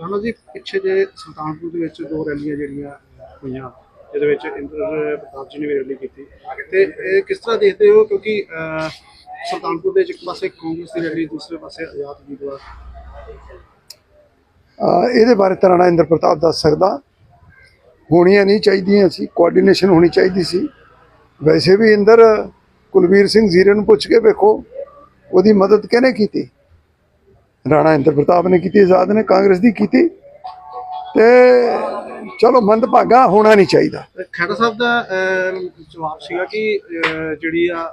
ਰਾਣਾ ਜੀ, ਪਿੱਛੇ ਜੇ ਸੁਲਤਾਨਪੁਰ ਦੇ ਵਿੱਚ ਦੋ ਰੈਲੀਆਂ ਜਿਹੜੀਆਂ ਹੋਈਆਂ, ਜਿਹਦੇ ਵਿੱਚ ਇੰਦਰ ਪ੍ਰਤਾਪ ਜੀ ਨੇ ਵੀ ਰੈਲੀ ਕੀਤੀ। ਤੇ ਇਹ ਕਿਸ ਤਰ੍ਹਾਂ ਦੇਖਦੇ ਹੋ? ਕਿਉਂਕਿ ਸੁਲਤਾਨਪੁਰ ਦੇ ਵਿੱਚ ਇੱਕ ਪਾਸੇ ਕਾਂਗਰਸ ਦੀ ਰੈਲੀ, ਦੂਸਰੇ ਪਾਸੇ ਆਜ਼ਾਦ ਉਮੀਦਵਾਰ। ਇਹਦੇ ਬਾਰੇ ਤਾਂ ਰਾਣਾ ਇੰਦਰ ਪ੍ਰਤਾਪ ਦੱਸ ਸਕਦਾ। ਹੋਣੀਆਂ ਨਹੀਂ ਚਾਹੀਦੀਆਂ ਸੀ ਕੋਆਰਡੀਨੇਸ਼ਨ ਹੋਣੀ ਚਾਹੀਦੀ ਸੀ। ਵੈਸੇ ਵੀ ਇੰਦਰ ਕੁਲਵੀਰ ਸਿੰਘ ਜ਼ੀਰੇ ਨੂੰ ਪੁੱਛ ਕੇ ਵੇਖੋ, ਉਹਦੀ ਮਦਦ ਕਿਹਨੇ ਕੀਤੀ? ਰਾਣਾ ਇੰਦਰ ਪ੍ਰਤਾਪ ਨੇ ਕੀਤੀ ਆਜ਼ਾਦ ਨੇ ਕਾਂਗਰਸ ਦੀ ਕੀਤੀ ਤੇ ਚਲੋ ਮੰਦਭਾਗਾ ਹੋਣਾ ਨਹੀਂ ਚਾਹੀਦਾ। ਖੈਰਾ ਸਾਹਿਬ ਦਾ ਜਵਾਬ ਸੀਗਾ ਕਿ ਜਿਹੜੀ ਆ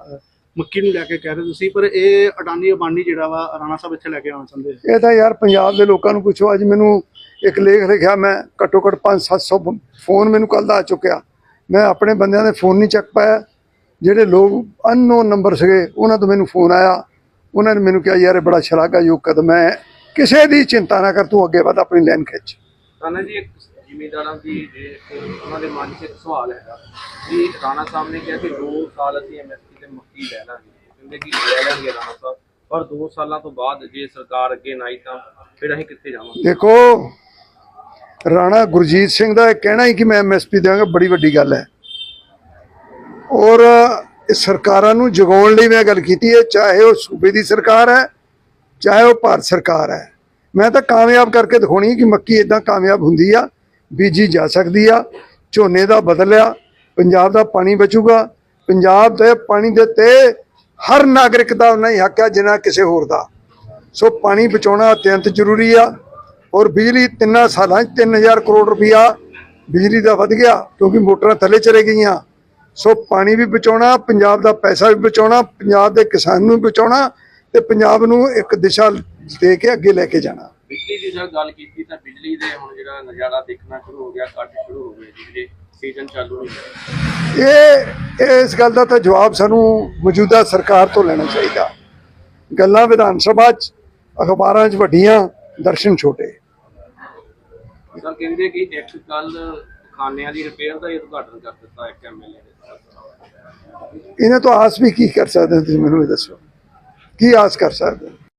ਮੱਕੀ ਨੂੰ ਲੈ ਕੇ ਕਹਿ ਰਹੇ ਤੁਸੀਂ ਪਰ ਇਹ ਅਡਾਨੀ ਅਬਾਨੀ ਜਿਹੜਾ ਵਾ ਰਾਣਾ ਸਾਹਿਬ ਇੱਥੇ ਲੈ ਕੇ ਆਉਣਾ ਚਾਹੁੰਦੇ ਇਹ ਤਾਂ ਯਾਰ ਪੰਜਾਬ ਦੇ ਲੋਕਾਂ ਨੂੰ ਪੁੱਛੋ ਅੱਜ ਮੈਨੂੰ ਇੱਕ ਲੇਖ ਲਿਖਿਆ ਮੈਂ ਘੱਟੋ ਘੱਟ 5-700 ਫੋਨ ਮੈਨੂੰ ਕੱਲ ਦਾ ਆ ਚੁੱਕਿਆ। ਮੈਂ ਆਪਣੇ ਬੰਦਿਆਂ ਦੇ ਫੋਨ ਨਹੀਂ ਚੱਕ ਪਾਇਆ ਜਿਹੜੇ ਲੋਕ ਅਨਨੋਨ ਨੰਬਰ ਸੀਗੇ ਉਹਨਾਂ ਤੋਂ ਮੈਨੂੰ ਫੋਨ ਆਇਆ। ਉਹਨਾਂ ਨੇ ਮੈਨੂੰ ਕਿਹਾ ਯਾਰ ਇਹ ਬੜਾ ਸ਼ਲਾਘਾਯੋਗ ਕਦਮ ਹੈ। ਕਿਸੇ ਦੀ ਚਿੰਤਾ ਨਾ ਕਰ ਤੂੰ ਅੱਗੇ ਵਧ ਆਪਣੀ ਲਾਈਨ ਖਿੱਚ। ਰਾਣਾ ਜੀ ਇੱਕ ਜ਼ਿਮੀਂਦਾਰਾਂ ਦੀ ਜੇ ਇੱਕ ਉਹਨਾਂ ਦੇ ਮਨ 'ਚ ਇੱਕ ਸਵਾਲ ਹੈਗਾ ਕਿ ਰਾਣਾ ਸਾਹਿਬ ਨੇ ਕਿਹਾ ਕਿ 2 ਸਾਲ ਅਸੀਂ ਐਮਐਸਪੀ ਤੇ ਮੱਕੀ ਲੈ ਲਾਂਗੇ। ਕਹਿੰਦੇ ਕਿ ਲੈ ਲੈਣਗੇ ਰਾਣਾ ਸਾਹਿਬ ਪਰ 2 ਸਾਲਾਂ ਤੋਂ ਬਾਅਦ ਜੇ ਸਰਕਾਰ ਅੱਗੇ ਨਾ ਆਈ ਤਾਂ ਫਿਰ ਅਸੀਂ ਕਿੱਥੇ ਜਾਵਾਂਗੇ? ਦੇਖੋ ਰਾਣਾ ਗੁਰਜੀਤ ਸਿੰਘ ਦਾ ਇਹ ਕਹਿਣਾ ਹੀ ਕਿ ਮੈਂ ਐਮਐਸਪੀ ਦੇਵਾਂਗਾ ਬੜੀ ਵੱਡੀ ਗੱਲ ਹੈ। ਔਰ ਇਹ ਸਰਕਾਰਾਂ ਨੂੰ ਜਗਾਉਣ ਲਈ ਮੈਂ ਗੱਲ ਕੀਤੀ ਹੈ, ਚਾਹੇ ਉਹ ਸੂਬੇ ਦੀ ਸਰਕਾਰ ਹੈ, ਚਾਹੇ ਉਹ ਭਾਰਤ ਸਰਕਾਰ ਹੈ। ਮੈਂ ਤਾਂ ਕਾਮਯਾਬ ਕਰਕੇ ਦਿਖਾਉਣੀ ਕਿ ਮੱਕੀ ਇਦਾਂ ਕਾਮਯਾਬ ਹੁੰਦੀ ਆ, ਬੀਜੀ ਜਾ ਸਕਦੀ ਆ, ਝੋਨੇ ਦਾ ਬਦਲਿਆ ਪੰਜਾਬ ਦਾ ਪਾਣੀ ਬਚੂਗਾ, ਪੰਜਾਬ ਦੇ ਪਾਣੀ ਦੇ ਤੇ ਹਰ ਨਾਗਰਿਕ ਦਾ ਉਹਨਾਂ ਹੀ ਹੱਕ ਹੈ ਜਿੰਨਾ ਕਿਸੇ ਹੋਰ ਦਾ। ਸੋ ਪਾਣੀ ਬਚਾਉਣਾ ਅਤਿਅੰਤ ਜ਼ਰੂਰੀ ਆ, ਔਰ ਬਿਜਲੀ ਤਿੰਨਾਂ ਸਾਲਾਂ 'ਚ 3000 ਕਰੋੜ ਰੁਪਇਆ ਬਿਜਲੀ ਦਾ ਵਧ ਗਿਆ, ਕਿਉਂਕਿ ਮੋਟਰਾਂ ਥੱਲੇ ਚਲੇ ਗਈਆਂ। ਸੋ ਪਾਣੀ ਵੀ ਬਚਾਉਣਾ ਪੰਜਾਬ ਦਾ ਪੈਸਾ ਵੀ ਬਚਾਉਣਾ ਪੰਜਾਬ ਦੇ ਕਿਸਾਨ ਨੂੰ ਬਚਾਉਣਾ ਤੇ ਪੰਜਾਬ ਨੂੰ ਇੱਕ ਦਿਸ਼ਾ ਦੇ ਕੇ ਅੱਗੇ ਲੈ ਕੇ ਜਾਣਾ। ਬਿਜਲੀ ਦੀ ਜਦ ਗੱਲ ਕੀਤੀ ਤਾਂ ਬਿਜਲੀ ਦੇ ਹੁਣ ਜਿਹੜਾ ਨਜ਼ਾਰਾ ਦੇਖਣਾ ਸ਼ੁਰੂ ਹੋ ਗਿਆ ਕੱਟ ਸ਼ੁਰੂ ਹੋ ਗਏ ਜਿਹੜੇ ਸੀਜ਼ਨ ਚਾਲੂ ਹੋ ਗਿਆ ਇਹ ਇਸ ਗੱਲ ਦਾ ਤਾਂ ਜਵਾਬ ਸਾਨੂੰ ਮੌਜੂਦਾ ਸਰਕਾਰ ਤੋਂ ਲੈਣਾ ਚਾਹੀਦਾ। ਗੱਲਾਂ ਵਿਧਾਨ ਸਭਾ 'ਚ ਅਖਬਾਰਾਂ 'ਚ ਵੱਡੀਆਂ ਦਰਸ਼ਨ ਛੋਟੇ। ਸਰ ਕਹਿੰਦੇ ਕਿ ਇੱਕ ਕੱਲ ਖਾਨਿਆਂ ਦੀ ਰਿਪੇਅਰ ਦਾ ਹੀ ਉਦਘਾਟਨ ਕਰ ਦਿੱਤਾ ਇੱਕ ਐਮਐਲਏ ਨੇ ਇਹਨਾਂ ਤੋਂ ਆਸ ਵੀ ਕੀ ਕਰ ਸਕਦੇ ਤੁਸੀਂ ਮੈਨੂੰ ਇਹ ਦੱਸੋ? ਕੀ ਆਸ ਕਰ ਸਕਦੇ